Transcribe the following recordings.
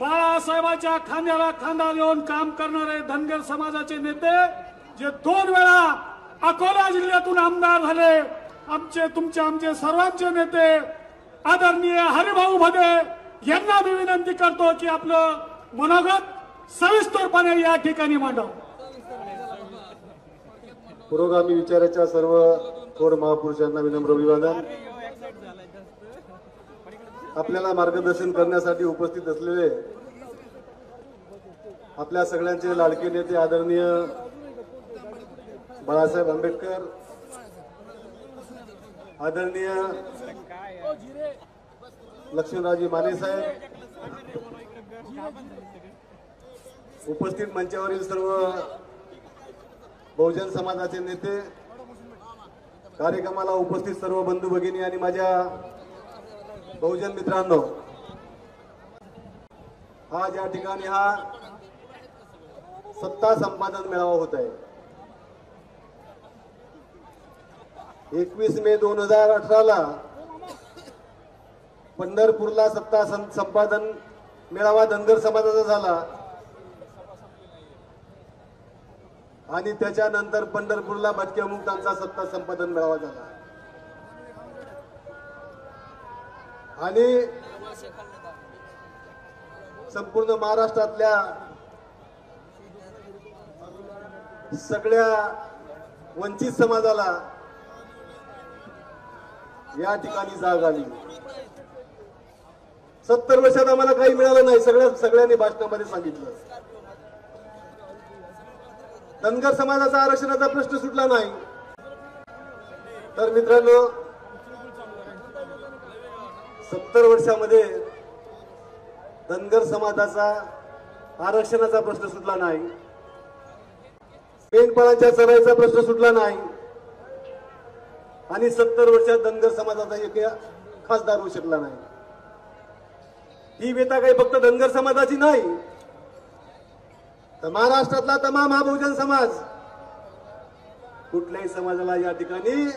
बाळासाहेबाच्या खांद्याला खांदा देऊन काम करणारे धनगर समाजाचे नेते जे दोन वेळा अकोला जिल्ह्यातून आमदार झाले. आमचे तुमचे आमचे सर्वांचे नेते आदरणीय हरिभाऊ भदे यांना मी विनंती करतो की आपलं मनोगत सविस्तरपणे या ठिकाणी मांडव. पुरोगामी विचाराच्या सर्व थोर महापुरुषांना विनम्र अभिवादन. आपल्याला मार्गदर्शन करण्यासाठी उपस्थित असलेले आपल्या सगळ्यांचे लाडके नेते आदरणीय बाळासाहेब आंबेडकर आदरणीय लक्ष्मीराजी माने साहेब उपस्थित मंचावरील सर्व बहुजन समाजाचे नेते कार्यक्रमाला उपस्थित सर्व बंधू भगिनी आणि माझ्या बहुजन मित्रांनो हा ज्या ठिकाणी हा सत्ता संपादन मेळावा होत आहे. एकवीस मे दोन हजार अठराला पंढरपूरला सत्ता संपादन मेळावा धनगर समाजाचा झाला. आणि त्याच्यानंतर पंढरपूरला भटक्या मुक्तांचा सत्ता संपादन मेळावा झाला. आणि संपूर्ण महाराष्ट्रातल्या सगळ्या वंचित समाजाला या ठिकाणी जाग आली. सत्तर वर्षात आम्हाला काही मिळालं नाही सगळ्या सगळ्यांनी भाषणामध्ये सांगितलं. धनगर समाजाचा आरक्षणाचा प्रश्न सुटला नाही. तर मित्रांनो सत्तर वर्षामध्ये धनगर समाजाचा आरक्षणाचा प्रश्न सुटला नाही. मेंढपाळांच्या चराईचा प्रश्न सुटला नाही. आणि सत्तर वर्षात धनगर समाजाचा एक खासदार होऊ शकला नाही. ही व्यथा काही फक्त धनगर समाजाची नाही. तर महाराष्ट्रातला तमाम हा बहुजन समाज कुठल्याही समाजाला या ठिकाणी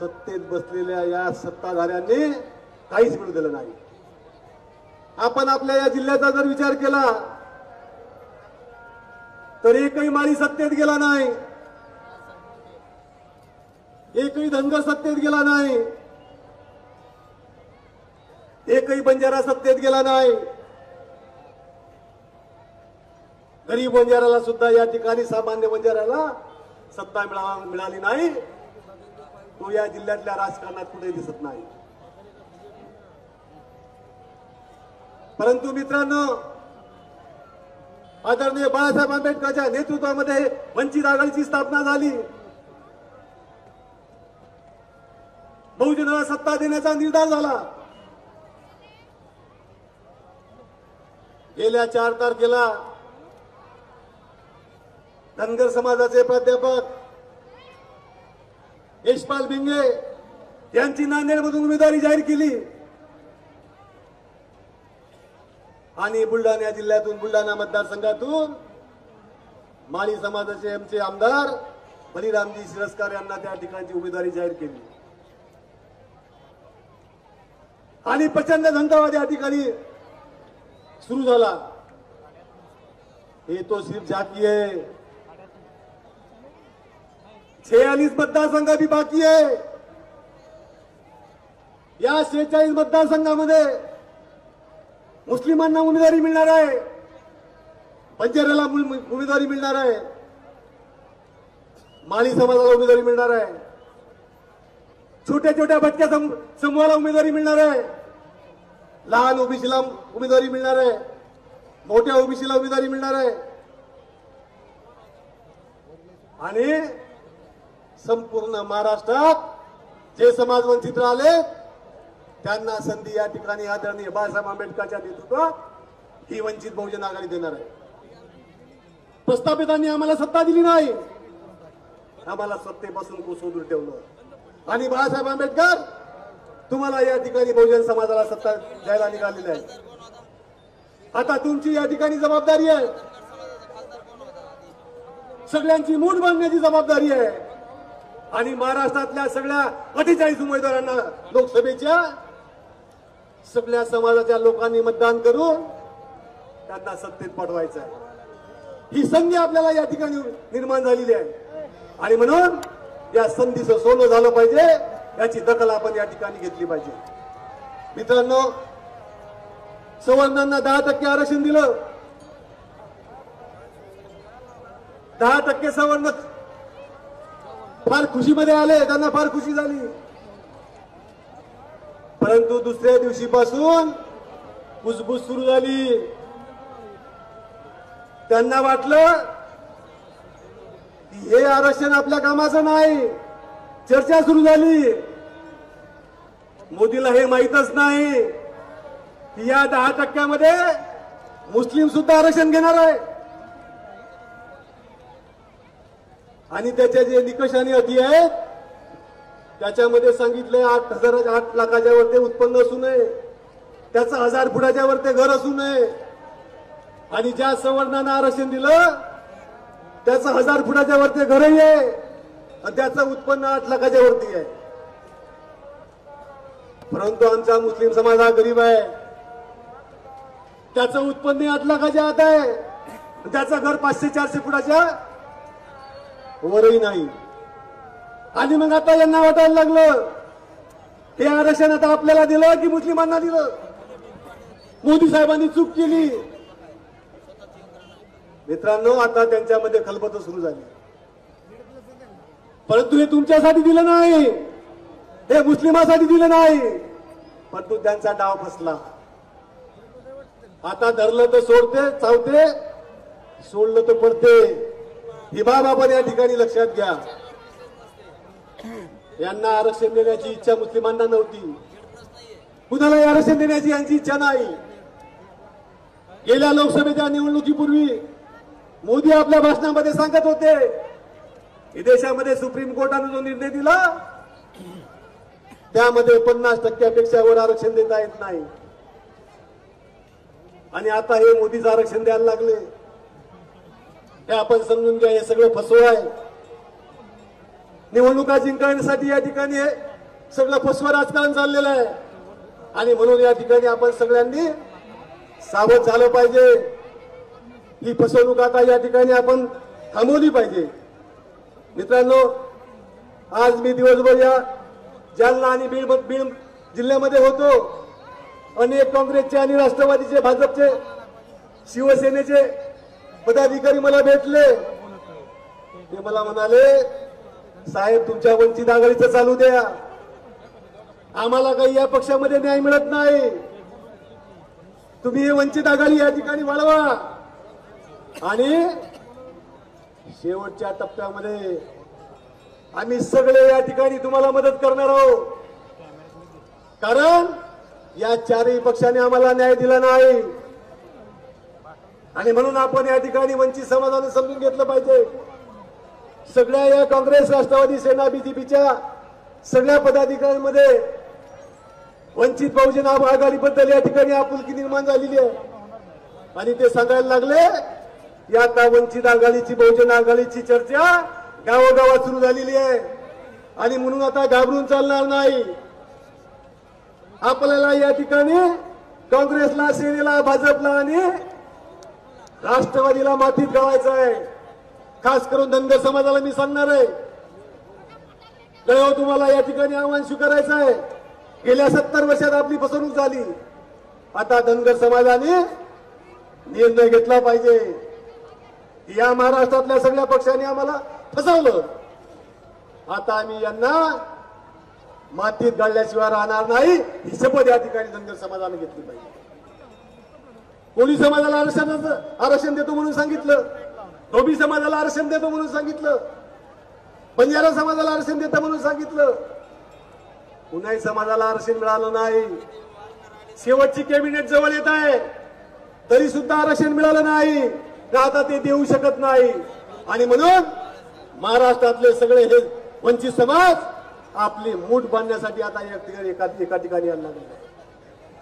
सत्तेत बसलेल्या या सत्ताधाऱ्यांनी काहीच मिळू दिलं नाही. आपण आपल्या या जिल्ह्याचा जर विचार केला तर एकही माळी सत्तेत गेला नाही. एकही धनगर सत्तेत गेला नाही. एकही बंजारा सत्तेत गेला नाही. गरीब बंजाराला सुद्धा या ठिकाणी सामान्य बंजाराला सत्ता मिळाली नाही. तो या जिल्ह्यातल्या राजकारणात कुठे दिसत नाही. परंतु मित्रांनो आदरणीय बाळासाहेब आंबेडकरच्या नेतृत्वामध्ये वंचित आघाडीची स्थापना झाली. बहुजनाला सत्ता देण्याचा निर्धार झाला. गेल्या चार तारखेला धनगर समाजाचे प्राध्यापक यशपाल भिंगे यांची नांदेडमधून उमेदवारी जाहीर केली. आणि बुलढाणा जिल्ह्यातून बुलढाणा मतदारसंघातून माळी समाजाचे आमचे आमदार बलिरामजी शिरस्कार यांना त्या ठिकाणची उमेदवारी जाहीर केली. आणि प्रचंड धंदावाद या ठिकाणी सुरू झाला. हे तो सिर्फ जाती आहे. छेचाळीस मतदारसंघ बी बाकी आहे. या शेहेचाळीस मतदारसंघामध्ये मुस्लिमांना उमेदवारी मिळणार आहे. बंजाऱ्याला उमेदवारी मिळणार आहे. माळी समाजाला उमेदवारी मिळणार आहे. छोट्या छोट्या भटक्या सम- समूहाला उमेदवारी मिळणार आहे. लहान ओबीसीला उमेदवारी मिळणार आहे. मोठ्या ओबीसीला उमेदवारी मिळणार आहे. आणि संपूर्ण महाराष्ट्रात जे समाज वंचित राहिले त्यांना संधी या ठिकाणी आदरणीय बाळासाहेब आंबेडकरच्या नेतृत्वात ही वंचित बहुजन आघाडी देणार आहे. प्रस्थापितांनी आम्हाला सत्ता दिली नाही. आम्हाला सत्तेपासून कोसोदूर ठेवलं. आणि बाळासाहेब आंबेडकर तुम्हाला या ठिकाणी बहुजन समाजाला सत्ता द्यायला निघालेली आहे आता तुमची या ठिकाणी जबाबदारी आहे. सगळ्यांची मूठ बांधण्याची जबाबदारी आहे. आणि महाराष्ट्रातल्या सगळ्या अठ्ठेचाळीस उमेदवारांना लोकसभेच्या सगळ्या समाजाच्या लोकांनी मतदान करून त्यांना सत्तेत पाठवायचं आहे. ही संधी आपल्याला या ठिकाणी निर्माण झालेली आहे. आणि म्हणून या संधीचं सोनं झालं पाहिजे याची दखल आपण या ठिकाणी घेतली पाहिजे. मित्रांनो सवर्णांना दहा टक्के आरक्षण दिलं. दहा टक्के सवर्ण फार खुशीमध्ये आले त्यांना फार खुशी झाली. परंतु दुसऱ्या दिवशीपासून कुजबूज सुरू झाली. त्यांना वाटलं हे आरक्षण आपल्या कामाचं नाही चर्चा सुरू झाली. मोदीला हे माहीतच नाही की या दहा टक्क्यामध्ये मुस्लिम सुद्धा आरक्षण घेणार आहे. आणि त्याच्या जे निकष आणि अटी आहेत त्याच्यामध्ये सांगितलंय आठ हजार आठ लाखाच्या वरती उत्पन्न असू नये. त्याचं हजार फुटाच्या वरती घर असू नये. आणि ज्या सवर्णानं आरक्षण दिलं त्याचं हजार फुटाच्या वरती घरही आहे. आणि त्याचं उत्पन्न आठ लाखाच्या वरती आहे. परंतु आमचा मुस्लिम समाज हा गरीब आहे. त्याचं उत्पन्न आठ लाखाच्या आत आहे. त्याचं घर पाचशे चारशे फुटाच्या वरही नाही. आणि मग आता यांना वाटायला लागलं. हे आरक्षण आता आपल्याला दिलं की मुस्लिमांना दिलं? मोदी साहेबांनी चूक केली. मित्रांनो आता त्यांच्यामध्ये खलबत सुरू झाली. परंतु हे तुमच्यासाठी दिलं नाही. हे मुस्लिमासाठी दिलं नाही. परंतु त्यांचा डाव फसला. आता धरलं तर सोडते चावते सोडलं तर पडते. ही बाब आपण या ठिकाणी लक्षात घ्या. यांना आरक्षण देण्याची इच्छा मुस्लिमांना नव्हती. कुणालाही आरक्षण देण्याची यांची इच्छा नाही. गेल्या लोकसभेच्या निवडणुकीपूर्वी मोदी आपल्या भाषणामध्ये सांगत होते देशामध्ये सुप्रीम कोर्टाने जो निर्णय दिला त्यामध्ये पन्नास टक्क्यापेक्षा वर आरक्षण देता येत नाही. आणि आता हे मोदीचं आरक्षण द्यायला लागले. हे आपण समजून घ्या हे सगळं फसवं आहे. निवडणुका जिंकण्यासाठी या ठिकाणी सगळं फसवं राजकारण चाललेलं आहे. आणि म्हणून या ठिकाणी आपण सगळ्यांनी सावध झालं पाहिजे. ही फसवणूक आता या ठिकाणी आपण थांबवली पाहिजे. मित्रांनो आज मी दिवसभर या जालना आणि बीड बीड जिल्ह्यामध्ये होतो. अनेक काँग्रेसचे आणि राष्ट्रवादीचे भाजपचे शिवसेनेचे पदाधिकारी मला भेटले. ते मला म्हणाले साहेब तुमच्या वंचित आघाडीचं चालू द्या. आम्हाला काही या पक्षामध्ये न्याय मिळत नाही. तुम्ही वंचित आघाडी या ठिकाणी वाढवा. आणि शेवटच्या टप्प्यामध्ये आम्ही सगळे या ठिकाणी तुम्हाला मदत करणार आहोत. कारण या चारही पक्षाने आम्हाला न्याय दिला नाही. आणि म्हणून आपण या ठिकाणी वंचित समाजाने समजून घेतलं पाहिजे. सगळ्या या काँग्रेस राष्ट्रवादी सेना बीजेपीच्या सगळ्या पदाधिकाऱ्यांमध्ये वंचित बहुजन आघाडीबद्दल या ठिकाणी आपुलकी निर्माण झालेली आहे. आणि ते सांगायला लागले या आता वंचित आघाडीची बहुजन आघाडीची चर्चा गावोगावात सुरू झालेली आहे. आणि म्हणून आता घाबरून चालणार नाही. आपल्याला या ठिकाणी काँग्रेसला सेनेला भाजपला आणि राष्ट्रवादीला मातीत गावायचं आहे. खास करून धनगर समाजाला मी सांगणार आहे. गळ्यावर तुम्हाला या ठिकाणी आव्हान स्वीकारायचं आहे. गेल्या सत्तर वर्षात आपली फसवणूक झाली. आता धनगर समाजाने निर्णय घेतला पाहिजे. या महाराष्ट्रातल्या सगळ्या पक्षांनी आम्हाला फसवलं. आता आम्ही यांना मातीत गाळल्याशिवाय राहणार नाही ही शपथ या ठिकाणी धनगर समाजाने घेतली पाहिजे. कोणी समाजाला आरक्षण आरक्षण देतो म्हणून सांगितलं. धोबी समाजाला आरक्षण देतो म्हणून सांगितलं. बंजारा समाजाला आरक्षण देतं म्हणून सांगितलं. कुणाही समाजाला आरक्षण मिळालं नाही. शेवटची कॅबिनेट जवळ येत आहे. तरी सुद्धा आरक्षण मिळालं नाही. का आता ते देऊ शकत नाही? आणि म्हणून महाराष्ट्रातले सगळे हे वंचित समाज आपली मूठ बांधण्यासाठी आता ठिकाणी एका ठिकाणी यायला लागले.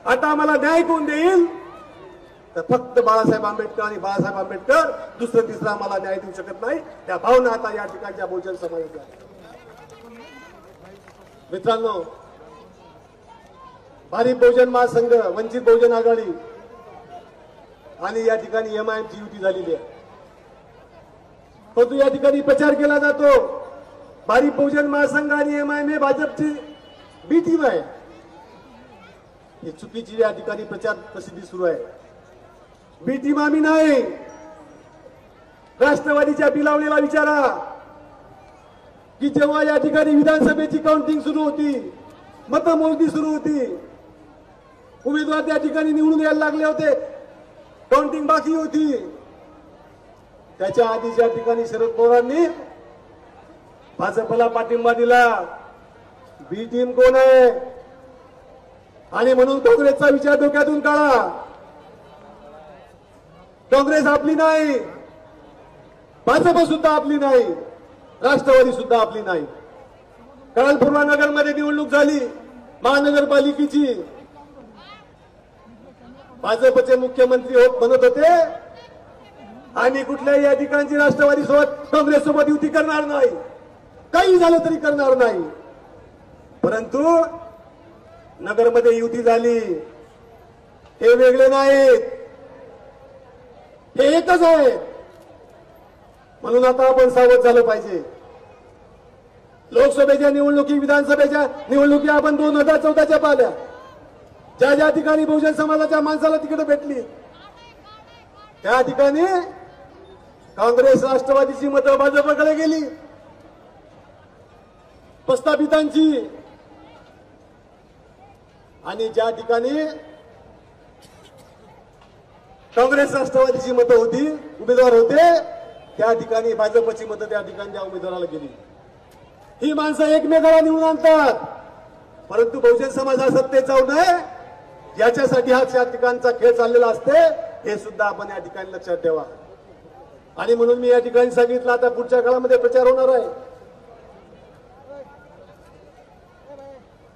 आता आम्हाला न्याय कोण देईल? तर फक्त बाळासाहेब आंबेडकर आणि बाळासाहेब आंबेडकर दुसरं तिसरं आम्हाला न्याय देऊ शकत नाही. त्या भावना आता या ठिकाणच्या बहुजन समाजाच्या मित्रांनो भारिप बहुजन महासंघ वंचित बहुजन आघाडी आणि या ठिकाणी एम आय ची युती झालेली आहे. परंतु या ठिकाणी प्रचार केला जातो. भारी बहुजन महासंघ आणि एम आय एम हे भाजपची बी टीम आहे. ही चुकीची या ठिकाणी प्रचार प्रसिद्धी सुरू आहे. भीती टीम आम्ही नाही. राष्ट्रवादीच्या बिलावलेला विचारा. की जेव्हा या ठिकाणी विधानसभेची काउंटिंग सुरू होती मतमोजणी सुरू होती उमेदवार त्या ठिकाणी निवडून यायला लागले होते. काउंटिंग बाकी होती. त्याच्या आधी ज्या ठिकाणी शरद पवारांनी भाजपला पाठिंबा दिला. बी टीम कोण आहे? आणि म्हणून काँग्रेसचा विचार डोक्यातून काढा. काँग्रेस आपली नाही. भाजप सुद्धा आपली नाही. राष्ट्रवादी सुद्धा आपली नाही. कारण पूर्वानगरमध्ये निवडणूक झाली. महानगरपालिकेची. भाजपचे मुख्यमंत्री होत म्हणत होते. आणि कुठल्याही या ठिकाणची राष्ट्रवादी सोबत काँग्रेस सोबत युती करणार नाही. काही झालं तरी करणार नाही. परंतु नगरमध्ये युती झाली. हे वेगळे नाहीत. हे एकच आहे. म्हणून आता आपण सावध झालं पाहिजे. लोकसभेच्या निवडणुकी विधानसभेच्या निवडणुकी आपण दोन हजार चौदाच्या पाहिल्या. ज्या ज्या ठिकाणी बहुजन समाजाच्या माणसाला तिकडे भेटली त्या ठिकाणी काँग्रेस राष्ट्रवादीची मतं भाजपकडे गेली. प्रस्थापितांची. आणि ज्या ठिकाणी काँग्रेस राष्ट्रवादीची मतं होती उमेदवार होते त्या ठिकाणी भाजपची मतं त्या ठिकाणी त्या उमेदवाराला गेली. ही माणसं एकमेकाला निवडून आणतात. परंतु बहुजन समाज हा सत्तेत जाऊ नये याच्यासाठी हा त्या ठिकाणचा खेळ चाललेला असते. हे सुद्धा आपण या ठिकाणी लक्षात ठेवा. आणि म्हणून मी या ठिकाणी सांगितलं आता पुढच्या काळामध्ये प्रचार होणार आहे.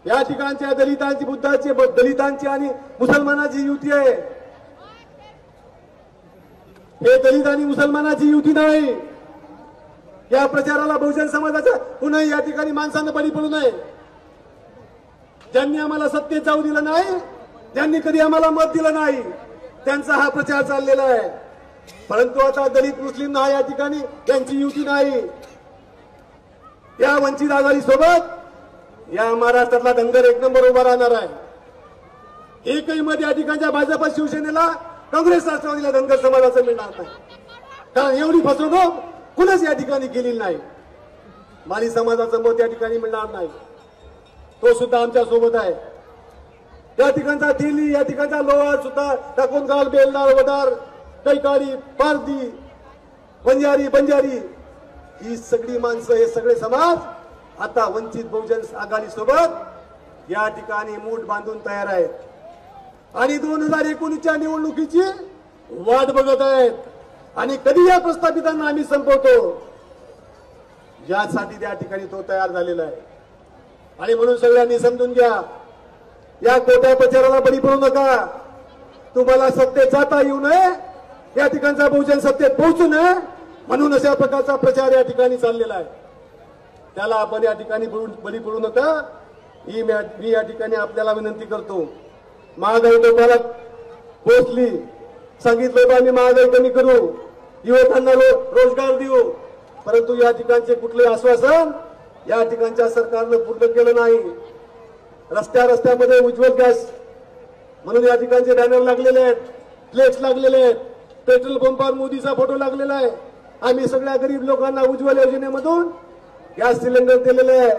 या ठिकाणच्या दलितांची बुद्धाची दलितांची आणि मुसलमानाची युती आहे. हे दलित आणि मुसलमानाची युती नाही. या प्रचाराला बहुजन समाजाच्या पुन्हा या ठिकाणी माणसांना बळी पडू नये. ज्यांनी आम्हाला सत्तेत जाऊ दिलं नाही ज्यांनी कधी आम्हाला मत दिलं नाही त्यांचा हा प्रचार चाललेला आहे. परंतु आता दलित मुस्लिम ना या ठिकाणी त्यांची युती नाही. या वंचित आघाडी सोबत या महाराष्ट्रातला दंगर एक नंबर उभा राहणार आहे. एकही मत या ठिकाणच्या भाजप शिवसेनेला काँग्रेस राष्ट्रवादीला धनगर समाजाचं मिळणार नाही. कारण एवढी फसवणूक कुणच या ठिकाणी केलेली नाही. माली समाजाचं मत या ठिकाणी मिळणार नाही. तो सुद्धा आमच्यासोबत आहे. या ठिकाणचा दिल्ली या ठिकाणचा लोहार सुद्धा टाकोनगाल बेलदार वडार कैकाडी पारदी बंजारी बंजारी. ही सगळी माणसं हे सगळे समाज आता वंचित बहुजन आघाडी सोबत या ठिकाणी मूठ बांधून तयार आहेत. आणि दोन हजार एकोणीसच्या निवडणुकीची वाट बघत आहेत. आणि कधी या प्रस्थापितांना आम्ही संपवतो? यासाठी त्या ठिकाणी तो तयार झालेला आहे. आणि म्हणून सगळ्यांनी समजून घ्या या कोट्या प्रचाराला बळी पडू नका. तुम्हाला सत्तेत जाता येऊ नये या ठिकाणचा बहुजन सत्तेत पोहोचू नये म्हणून अशा प्रकारचा प्रचार या ठिकाणी चाललेला आहे. त्याला आपण या ठिकाणी बळी पडू नका. ही मी या ठिकाणी आपल्याला विनंती करतो महागाई टोकाला पोचली. सांगितलं होतं आम्ही महागाई कमी करू. युवकांना रो- रोजगार देऊ. परंतु या ठिकाणचे कुठले आश्वासन या ठिकाणच्या सरकारनं पूर्ण केलं नाही. रस्त्या रस्त्यामध्ये उज्ज्वल गॅस. म्हणून या ठिकाणचे बॅनर लागलेले आहेत. प्लेट्स लागलेले आहेत. पेट्रोल पंपावर मोदीचा फोटो लागलेला आहे. आम्ही सगळ्या गरीब लोकांना उज्ज्वल योजनेमधून गॅस सिलेंडर दिलेलं आहे.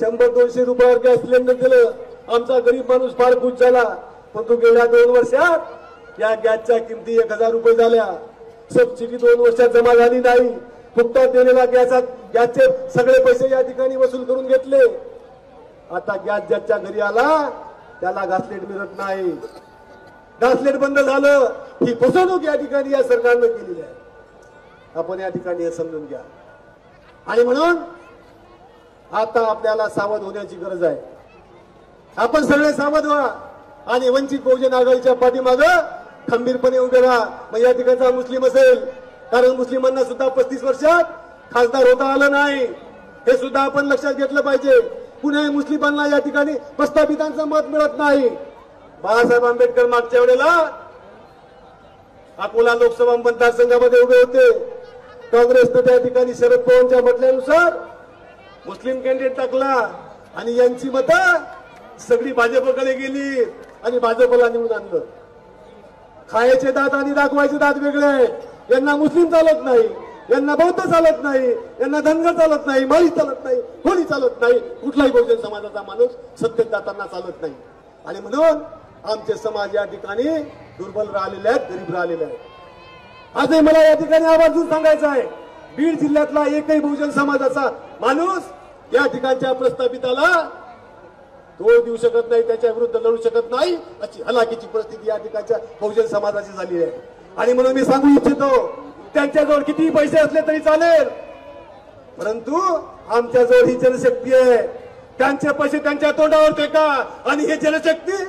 शंभर दोनशे रुपयावर गॅस सिलेंडर दिलं. आमचा गरीब माणूस फार खुश झाला. परंतु गेल्या दोन वर्षात या गॅसच्या किमती एक हजार रुपये झाल्या. सबसिडी दोन वर्षात जमा झाली नाही. फुकटात दिलेला गॅसात गॅसचे सगळे पैसे या ठिकाणी वसूल करून घेतले. आता गॅस ज्याच्या घरी आला त्याला घासलेट मिळत नाही. घासलेट बंद झालं. ही फसवणूक या ठिकाणी या सरकारनं केलेली आहे. आपण या ठिकाणी हे समजून घ्या. आणि म्हणून आता आपल्याला सावध होण्याची गरज आहे. आपण सगळे सावध व्हा. आणि वंचित बहुजन आघाडीच्या पाठीमाग खंबीरपणे उभे राहा. मग या ठिकाणचा मुस्लिम असेल. कारण मुस्लिमांना सुद्धा पस्तीस वर्षात खासदार होता आलं नाही. हे सुद्धा आपण लक्षात घेतलं पाहिजे. कुणीही मुस्लिमांना या ठिकाणी प्रस्थापितांचं मत मिळत नाही. बाळासाहेब आंबेडकर मागच्या वेळेला अकोला लोकसभा मतदारसंघामध्ये उभे होते. काँग्रेसनं त्या ठिकाणी शरद पवारच्या म्हटल्यानुसार मुस्लिम कॅन्डिडेट टाकला. आणि यांची मतं सगळी भाजपकडे गेली आणि भाजपला निवडून आणलं. खायचे दात आणि दाखवायचे दात वेगळे. आहेत यांना मुस्लिम चालत नाही यांना बौद्ध चालत नाही यांना धनगर चालत नाही माळी चालत नाही कोणी चालत नाही. कुठलाही बहुजन समाजाचा माणूस सत्तेत जाताना चालत नाही. आणि म्हणून आमचे समाज या ठिकाणी दुर्बल राहिलेले आहेत गरीब राहिलेले आहेत. आजही मला या ठिकाणी आवर्जून सांगायचं आहे बीड जिल्ह्यातला एकही बहुजन समाजाचा माणूस या ठिकाणच्या प्रस्थापिताला तोड देऊ शकत नाही त्याच्या विरुद्ध लढू शकत नाही अशी हलाखीची परिस्थिती या ठिकाणच्या बहुजन समाजाची झाली आहे. आणि म्हणून मी सांगू इच्छितो त्यांच्याजवळ किती पैसे असले तरी चालेल परंतु आमच्याजवळ ही जनशक्ती आहे. त्यांचे पैसे त्यांच्या तोंडावर का आणि हे जनशक्ती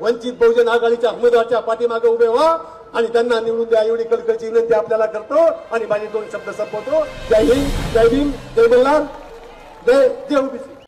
वंचित बहुजन आघाडीच्या उमेदवारच्या पाठीमागे उभे व्हा आणि त्यांना निवडून द्या. एवढी कलकलची विनंती आपल्याला करतो आणि माझे दोन शब्द संपवतो. जय हिंद जय भीम जय मल्हार जय जय ओबीसी.